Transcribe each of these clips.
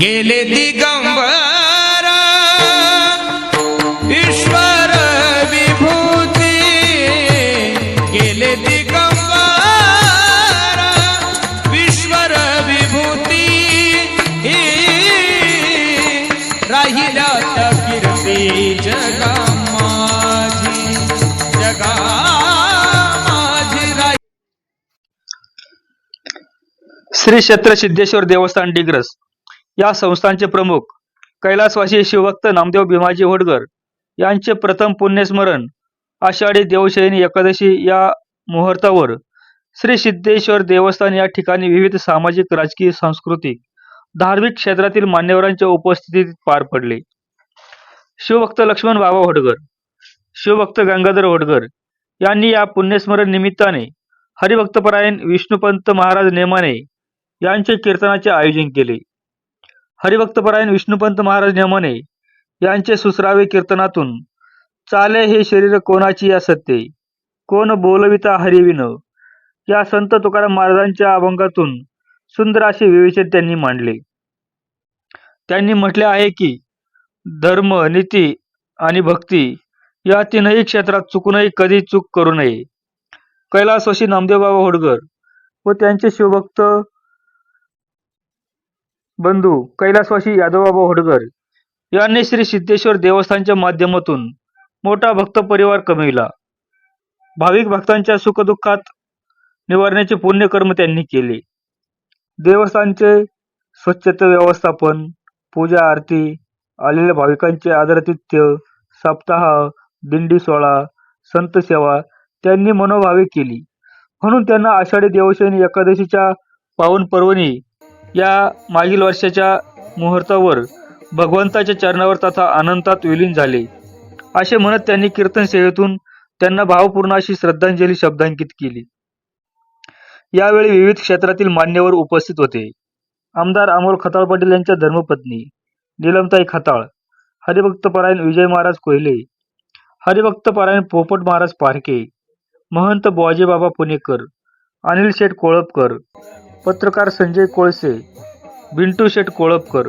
गेले दिगंबर ईश्वर विभूती. गेले दिगंबर ईश्वर विभूती. राहिला कीर्ती जगा माझी जगा श्री क्षेत्र सिद्धेश्वर देवस्थान डिग्रस. या संस्थांचे प्रमुख कैलासवासी शिवभक्त नामदेव भीमाजी होडगर यांचे प्रथम पुण्यस्मरण आषाढी देवशयनी एकादशी या मुहूर्तावर श्री सिद्धेश्वर देवस्थान या ठिकाणी विविध सामाजिक राजकीय सांस्कृतिक धार्मिक क्षेत्रातील मान्यवरांच्या उपस्थितीत पार पडले. शिवभक्त लक्ष्मण बाबा होडगर शिवभक्त गंगाधर होडगर यांनी या पुण्यस्मरण निमित्ताने हरिभक्तपरायण विष्णुपंत महाराज नेमाने यांचे कीर्तनाचे आयोजन केले. हरिभक्तपरायण विष्णुपंत महाराज नेमाने यांचे सुसरावे कीर्तनातून चाले हे शरीर कोणाची या सत्ते? कोण बोलविता हरिविन या संत तुकाराम महाराजांच्या अभंगातून सुंदर असे विवेचन त्यांनी मांडले. त्यांनी म्हटले आहे की धर्म नीती आणि भक्ती या तीनही क्षेत्रात चुकूनही कधी चूक करू नये. कैलासवासी नामदेवबाबा होडगर व त्यांचे शिवभक्त बंधू कैलासवासी यादवबाबा होडकर यांनी श्री सिद्धेश्वर देवस्थानच्या माध्यमातून मोठा भक्त परिवार कमविला. भाविक भक्तांच्या सुखदुःखात निवारण्याचे पुण्यकर्म त्यांनी केले. देवस्थानचे स्वच्छता व्यवस्थापन पूजा आरती आलेल्या भाविकांचे आदरातिथ्य सप्ताह दिंडी सोहळा संत सेवा त्यांनी मनोभावे केली. म्हणून त्यांना आषाढी देवशयनी एकादशीच्या पावन पर्वणी या मागील वर्षाच्या मुहूर्तावर भगवंताच्या चरणावर तथा अनंतात विलीन झाले. असे म्हणत त्यांनी कीर्तन सेवेतून त्यांना भावपूर्ण अशी श्रद्धांजली शब्दांकित केली. यावेळी विविध क्षेत्रातील मान्यवर उपस्थित होते. आमदार अमोल खताळ पाटील यांच्या धर्मपत्नी निलमताई खताळ हरिभक्तपरायण विजय महाराज कोहिले हरिभक्तपरायण पोपट महाराज पारखे महंत बुवाजीबाबा पुणेकर अनिल शेठ कोळपकर पत्रकार Sanjay Kolse Bintu Sheth Kolapkar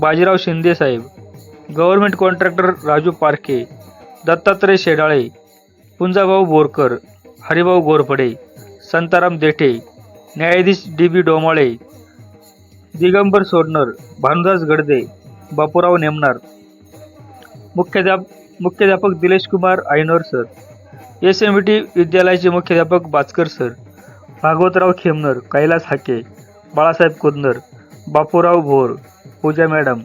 Bajirao शिंदेसाहेब government government contractor Raju Parkhe Dattatray Shedale Punjabhau Borkar Haribhau Gorphade Santaram Dethe न्यायाधीश डी बी डोमाळे दिगंबर सोडणर भानुदास गडदे बापूराव नेमणार. मुख्याध्याप मुख्याध्यापक Dilesh Kumar Aynor sir S M T विद्यालयाचे मुख्याध्यापक बाचकर सर भागवतराव खेमनर कैलास हाके बाळासाहेब कुंदर बापूराव भोर पूजा मॅडम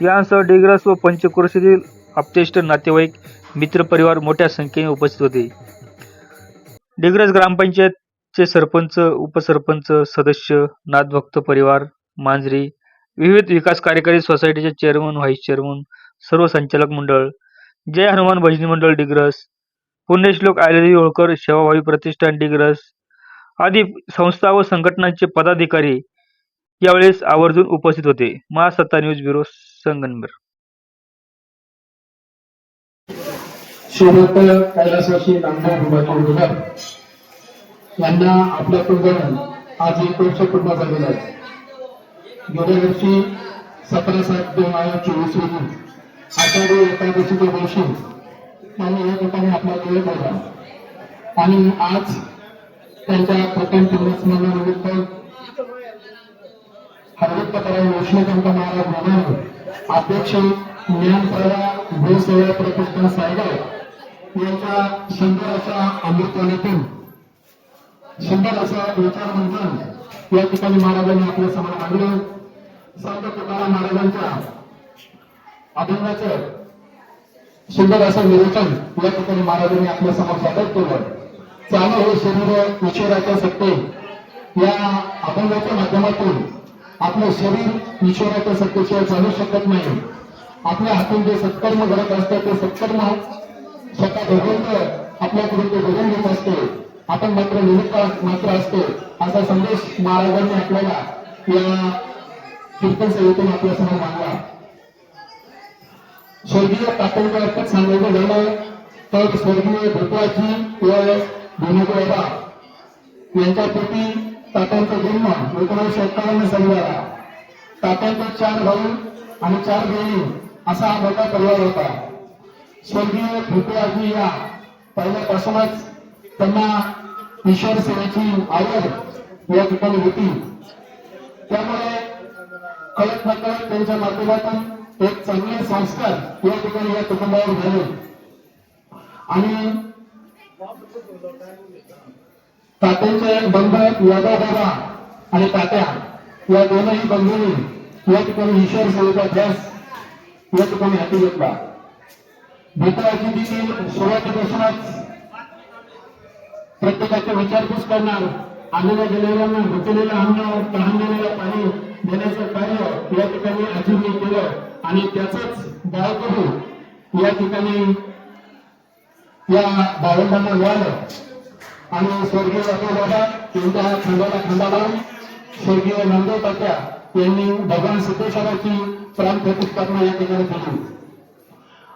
यांसह डिग्रस व पंचक्रोशीतील आपतेष्ट नातेवाईक मित्रपरिवार मोठ्या संख्येने उपस्थित होते. डिग्रस ग्रामपंचायतचे सरपंच उपसरपंच सदस्य नाथभक्त परिवार मांजरी विविध विकास कार्यकारी सोसायटीचे चेअरमन व्हाईस चेअरमन सर्व संचालक मंडळ जय हनुमान भजनी मंडळ डिग्रस पुण्यश्लोक आयुर्वेदी होळकर सेवाभावी प्रतिष्ठान डिग्रस आदी संस्था व संघटनांचे पदाधिकारी यावेळेस आवर्जून उपस्थित होते. महासत्ता न्यूज ब्युरो संगनबर कैलासवासी यांना आज एक वर्ष पूर्ण झालेलं आहे. गेल्या वर्षी सतरा सात दोन हजार चोवीस रोजी आषाढी एकादशीच्या दिवशी त्यांनी या ठिकाणी आणि आज त्यांच्या प्रथम पुण्यस्मरणानिमित्त हरदत्तपराय विष्णुकांत महाराज म्हणाले अध्यक्ष ज्ञानप्रभा भूसेवा प्रतिष्ठान सायगाव यांच्या शंभर अशा अमृतवाणीतून शंभर असं विचार मंथन या ठिकाणी महाराजांनी आपल्यासमोर मांडलं संत तुकाराम महाराजांच्या अभंगाचं सुंदर असं विरोचन या ठिकाणी महाराजांनी आपल्यासमोर सादर केलं. चालू हे शरीर ईश्वराच्या सत्ते. या अभंगाच्या माध्यमातून आपलं शरीर ईश्वराच्या सत्तेशिवाय चालू शकत नाही. आपल्या हातून जे सत्कर्म घडत असतं ते सत्कर्म स्वतः भगवंत आपल्याकडून ते बघून घेत असते. आपण मात्र निमित्त मात्र असतो. असा संदेश महाराजांनी आपल्याला या कीर्तन सेवेतून आपल्यासमोर मांडला. स्वर्गीय तातडीचं सांगायचं झालं तर स्वर्गीय भूपाची व भीमगोबा यांच्या पोटी तात्यांचा जन्म एकोणीसशे एक्कावन्न साली झाला तात्यांचे चार भाऊ आणि चार बहिणी असा हा मोठा परिवार होता. स्वर्गीय भूपेआजी या पहिल्यापासूनच त्यांना ईश्वर सेवेची आवड या ठिकाणी होती. त्यामुळे कळत नकळत त्यांच्या माध्यमातून एक चांगले संस्कार या ठिकाणी या कुटुंबावर झाले. आणि तात्यांचे बंधू यादव बाबा आणि तात्या या दोनही बंधूंनी या ठिकाणी ईश्वर सेवेचा ध्यास या ठिकाणी हाती घेतला. भूताची देखील सुरुवातीपासूनच प्रत्येकाचे विचारपूस करणार आलेल्या गेलेल्यांना भुकेलेलं अन्न तहान तहानलेलं पाणी देण्याचं कार्य या ठिकाणी आजींनी केलं आणि त्याच करू या ठिकाणी या भावंडांना मिळालं आणि स्वर्गीय बाबा यांच्या खंडाला खंडा लावून स्वर्गीय नंदो तात्या यांनी भगवान सिद्धेश्वराची प्राण प्रतिष्ठापना या ठिकाणी केली.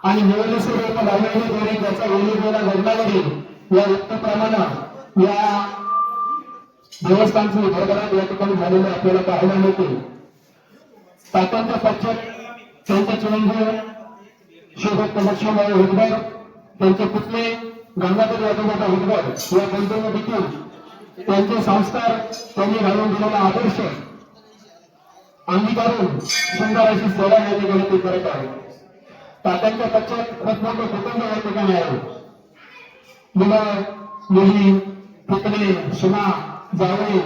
आणि निवडणुकीवर लावलेली लावण्याद्वारे त्याचा वेगवेगळ्या घडणावरील या व्यक्तीप्रमाणे या देवस्थानची भरभराट या ठिकाणी झालेले आपल्याला पाहायला मिळते. तात्यांच्या पश्चात त्यांचा चिरंजीव शिवभक्त लक्ष्मणराव हुंबर त्यांचे पुतले गंगाधर यादवबाबा हुडकर या गुंतवणुकीतून त्यांचे संस्कार त्यांनी घालून दिलेला आदर्श अंगीकारून सुंदर अशी सेवा या ठिकाणी ते करत आहेत तात्यांच्या पश्चात खूप मोठं कुटुंब या ठिकाणी आहे. मुलं मुली पुतणे सुना जावई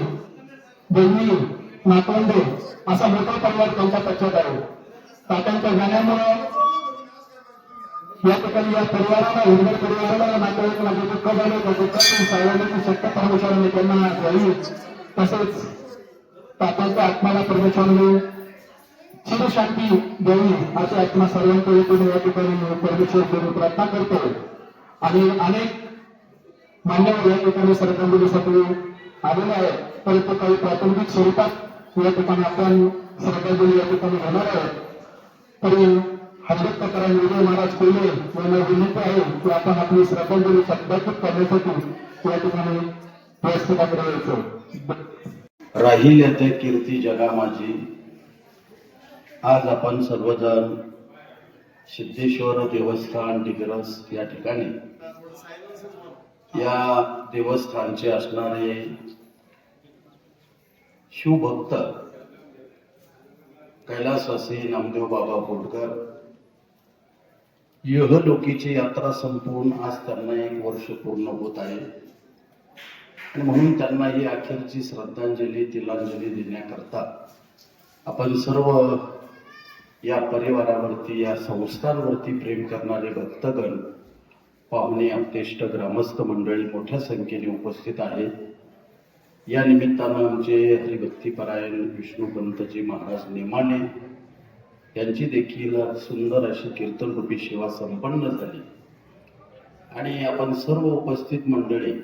बहिणी नातवंडे असा मोठा परिवार त्यांच्या पश्चात आहे. तात्यांच्या गाण्यामुळे या ठिकाणी या परिवाराला हिरवळ परिवाराला नातेवाईकांना जे दुःख झालं त्या दुःखातून सावरण्याची शक्य परमेश्वराने त्यांना द्यावी तसेच तात्यांच्या आत्माला परमेश्वराने चिरशांती द्यावी अशी आत्मा सर्वांच्या वतीने या ठिकाणी परमेश्वर देऊन प्रार्थना करतो. आणि अनेक मान्यवर या ठिकाणी श्रद्धांजलीसाठी आलेले आहेत. परंतु काही प्राथमिक स्वरूपात या ठिकाणी आपण श्रद्धांजली या ठिकाणी घेणार आहोत. तरी हजरत तक्रार विजय महाराज कोल्हे यांना विनंती आहे. की आपण आपली श्रद्धांजली शब्दात्मक करण्यासाठी या ठिकाणी व्यासपीठाकडे यायचं राहील येते कीर्ती जगा माझी. आज आपण सर्वजण सिद्धेश्वर देवस्थान डिग्रस या ठिकाणी या देवस्थानचे असणारे शिवभक्त कैलासवासी नामदेव बाबा बोडकर यहलोकीची यात्रा संपवून आज त्यांना एक वर्ष पूर्ण होत आहे. आणि म्हणून त्यांना ही अखेरची श्रद्धांजली तिलांजली देण्याकरता आपण सर्व या परिवारावरती या संस्थांवरती प्रेम करणारे भक्तगण पाहुणे आपतेष्ट ग्रामस्थ मंडळी मोठ्या संख्येने उपस्थित आहेत. या निमित्तानं आमचे हरिभक्तीपरायण विष्णुपंतजी महाराज नेमाने यांची देखील सुंदर अशी कीर्तनरूपी सेवा संपन्न झाली. आणि आपण सर्व उपस्थित मंडळी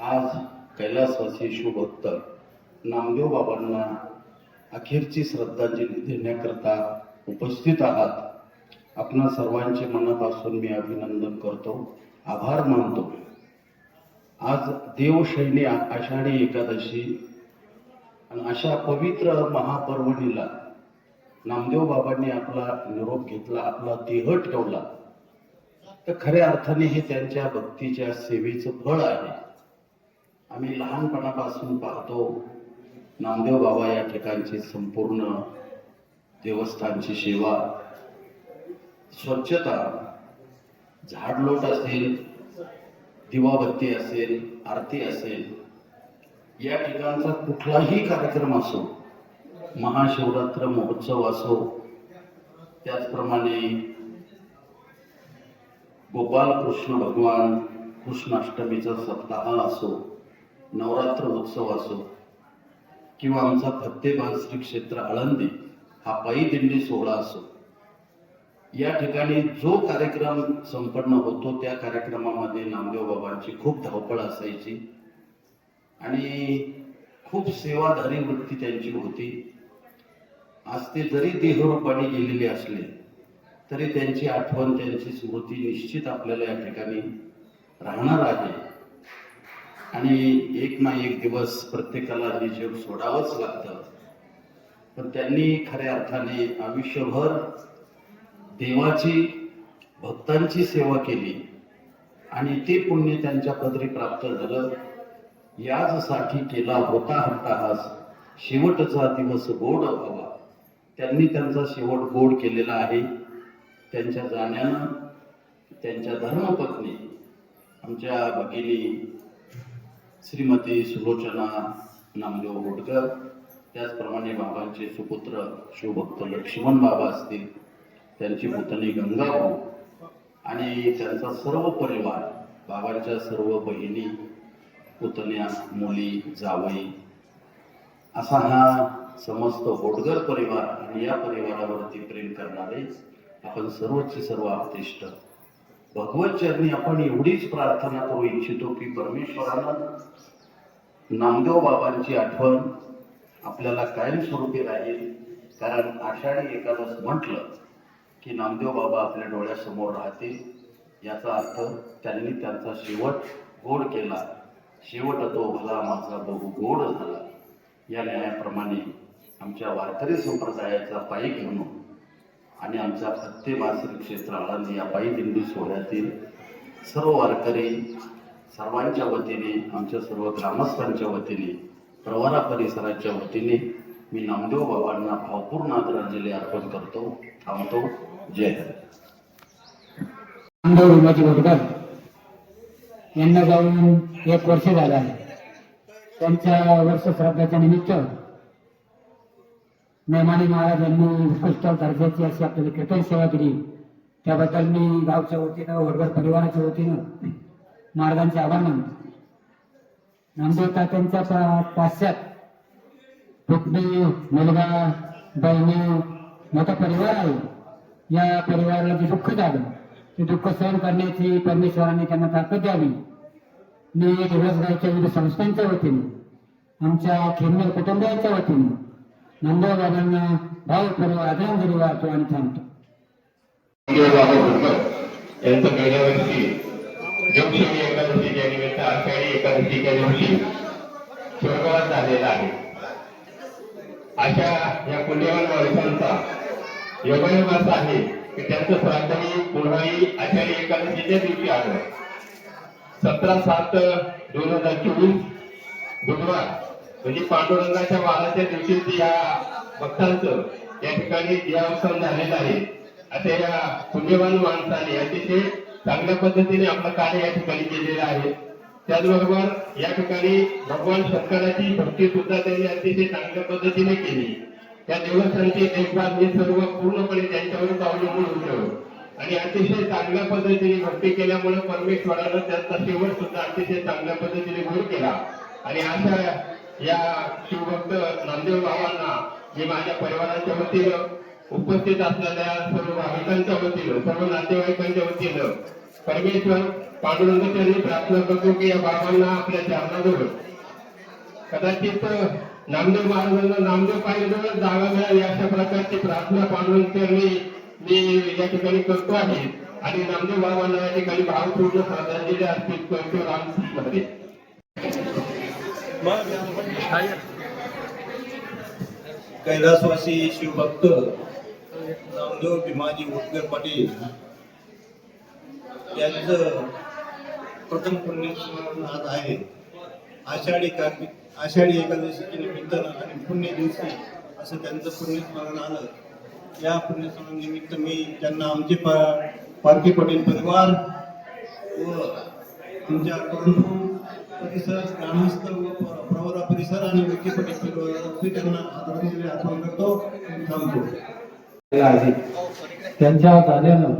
आज कैलासवासी शिवभक्त नामदेव बाबांना अखेरची श्रद्धांजली देण्याकरता उपस्थित आहात. आपणा सर्वांचे मनापासून मी अभिनंदन करतो आभार मानतो. आज देवशैली आ- आषाढी एकादशी आणि अशा पवित्र महापर्वणीला नामदेव बाबांनी आपला निरोप घेतला आपला देह ठेवला. तर खऱ्या अर्थाने हे त्यांच्या भक्तीच्या सेवेचं फळ आहे. आम्ही लहानपणापासून पाहतो नामदेव बाबा या ठिकाणची संपूर्ण देवस्थानची सेवा. स्वच्छता झाडलोट असेल दिवाबत्ती असेल आरती असेल या ठिकाणचा कुठलाही कार्यक्रम असो महाशिवरात्र महोत्सव असो त्याचप्रमाणे गोपाल कृष्ण भगवान कृष्णाष्टमीचा सप्ताह असो नवरात्र उत्सव असो किंवा आमचा फत्तेबाग श्री क्षेत्र आळंदी हा पायी दिंडी सोहळा असो. या ठिकाणी जो कार्यक्रम संपन्न होतो त्या कार्यक्रमामध्ये नामदेव बाबांची खूप धावपळ असायची आणि खूप सेवाधारी वृत्ती त्यांची होती. आज ते जरी देहरूपाने गेलेले असले तरी त्यांची आठवण त्यांची स्मृती निश्चित आपल्याला या ठिकाणी राहणार आहे. आणि एक ना एक दिवस प्रत्येकाला हे जग सोडावंच लागतं. पण त्यांनी खऱ्या अर्थाने आयुष्यभर देवाची भक्तांची सेवा केली. आणि ते पुण्य त्यांच्या पदरी प्राप्त झालं. याचसाठी केला होता हट्टाहास शेवटचा दिवस गोड व्हावा त्यांनी त्यांचा शेवट गोड केलेला आहे. त्यांच्या जाण्यानं त्यांच्या धर्मपत्नी आमच्या भगिनी श्रीमती सुलोचना नामदेव होटकर त्याचप्रमाणे बाबांचे सुपुत्र शिवभक्त लक्ष्मण बाबा असतील त्यांची पुतणी गंगाभाऊ आणि त्यांचा सर्व परिवार बाबांच्या सर्व बहिणी पुतण्या मुली जावई असा हा समस्त होटगर परिवार आणि या परिवारावरती प्रेम करणारे आपण सर्वोच्च सर्व आपतिष्ट भगवत चरणी आपण एवढीच प्रार्थना करू इच्छितो की परमेश्वरानं नामदेव बाबांची आठवण आपल्याला कायमस्वरूपी राहील. कारण आषाढी एकादश म्हटलं की नामदेव बाबा आपल्या डोळ्यासमोर राहतील. याचा अर्थ त्यांनी त्यांचा शेवट गोड केला. शेवट तो भला माझा बहु गोड झाला. या न्यायाप्रमाणे आमच्या वारकरी संप्रदायाचा पायी घेऊन आणि आमच्या फत्ते मासिक क्षेत्राला या पायी दिंडी सोहळ्यातील सर्व वारकरी सर्वांच्या वतीने आमच्या सर्व ग्रामस्थांच्या वतीने प्रवारा परिसराच्या वतीने मी नामदेव बाबांना भावपूर्ण आदरांजली अर्पण करतो थांबतो. जय नामदेव यांना जाऊन एक वर्ष झालं आहे. त्यांच्या वर्ष श्राद्धाच्या निमित्त नेमाने महाराजांनी उत्कृष्ट दर्जाची अशी आपल्याला कीर्तन सेवा दिली. त्याबद्दल मी गावच्या वतीनं वडगर परिवाराच्या वतीनं महाराजांचे आभार मानतो. नामदेव तात्यांच्या पा- पाश्चात मुलगा बहिणी मोठा परिवार आहे. या परिवाराला जे दुःख झालं ते दुःख सहन करण्याची परमेश्वराने त्यांना ताकद द्यावी. मी दिवसगावच्या विविध संस्थांच्या वतीने आमच्या खेमनेर कुटुंबियांच्या वतीने नंदोबा बाबांना भावपूर्वक आदरांजली वाहतो आणि थांबतो यांचं गेल्या वर्षी जोगशिवी एकादशीच्या निमित्त आषाढी एकादशीच्या दिवशी स्वर्गवास झालेला आहे अशा या पुण्यवान माणसांचा योगायोग असा आहे की त्यांचं श्राद्धही पुन्हाही आषाढी एकादशीच्या दिवशी आलं सतरा सात दोन हजार चोवीस बुधवार म्हणजे पांडुरंगाच्या वादाच्या दिवशी या भक्तांचं या ठिकाणी दियावसन झालेलं आहे. अशा या पुण्यवान माणसाने अतिशय चांगल्या पद्धतीने आपलं कार्य या ठिकाणी केलेलं आहे. त्याचबरोबर या ठिकाणी भगवान शंकराची भक्ती सुद्धा त्यांनी अतिशय चांगल्या पद्धतीने केली. त्या देवस्थानची देखभाल हे सर्व पूर्णपणे त्यांच्यावरच अवलंबून होतं आणि अतिशय चांगल्या पद्धतीने भक्ती केल्यामुळे परमेश्वरानं त्यांचा शेवट सुद्धा अतिशय चांगल्या पद्धतीने गोड केला. आणि अशा या शिवभक्त नामदेव बाबांना मी माझ्या परिवाराच्या वतीनं उपस्थित असलेल्या सर्व भाविकांच्या वतीनं सर्व नातेवाईकांच्या वतीनं परमेश्वर पांडुरंग त्यांनी प्रार्थना करतो की या बाबांना आपल्या चरणाजवळ. कदाचित नामदेव महाराजांना नामदेव पाहिजे जागा मिळावी अशा प्रकारची प्रार्थना पांडुरंग त्यांनी मी या ठिकाणी करतो आहे. आणि नामदेव बाबांना या ठिकाणी भावपूर्ण श्रद्धांजली अर्पित करतो रामकृष्ण हरी. कैलासवासी शिवभक्त नामदेव भीमाजी उटकर पाटील यांचं प्रथम पुण्यस्मरण आज आहे. आषाढी कार्तिक आषाढी एकादशीच्या निमित्तानं आणि पुण्य दिवशी असं त्यांचं पुण्यस्मरण आलं. या पुण्यस्मरण निमित्त मी त्यांना आमचे पा पारखी पटेल परिवार व तुमच्या करून परिसर ग्रामस्थ व परिसर आणि अर्पण करतो थांबतो. त्यांच्या झाल्यानं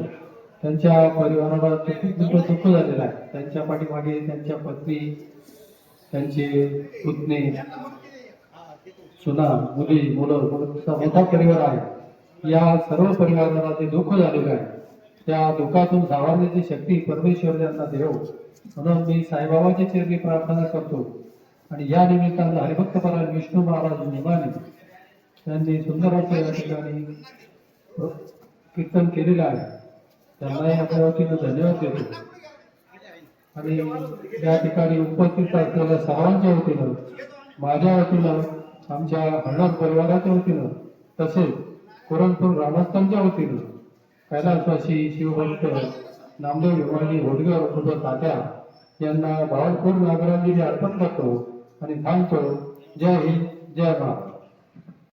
त्यांच्या परिवाराला खूप मोठं दुःख झालेलं आहे. त्यांच्या पाठीमागे त्यांच्या पत्नी त्यांचे पुतणे सुना मुली मुलं मुलांचा मोठा परिवार आहे. या सर्व परिवाराला ते दुःख झालेलं आहे त्या दुःखातून सावरण्याची शक्ती परमेश्वर त्यांना देव. म्हणून मी साईबाबाच्या चरणी प्रार्थना करतो. आणि या निमित्तानं हरिभक्त महाराज विष्णू महाराज निमाने त्यांनी सुंदराच्या या ठिकाणी कीर्तन केलेलं आहे. त्यांनाही आपल्या वतीनं धन्यवाद देतो. आणि या ठिकाणी उपस्थित असलेल्या सर्वांच्या वतीनं माझ्या वतीनं आमच्या हळद परिवाराच्या वतीनं तसेच कुरणपूर ग्रामस्थांच्या वतीनं कैलासवासी शिवभक्त नामदेव विमानी होडगर तात्या यांना भावपूर्ण नागरांनी अर्पण करतो. आणि थांबतो जय हिंद जय महाराज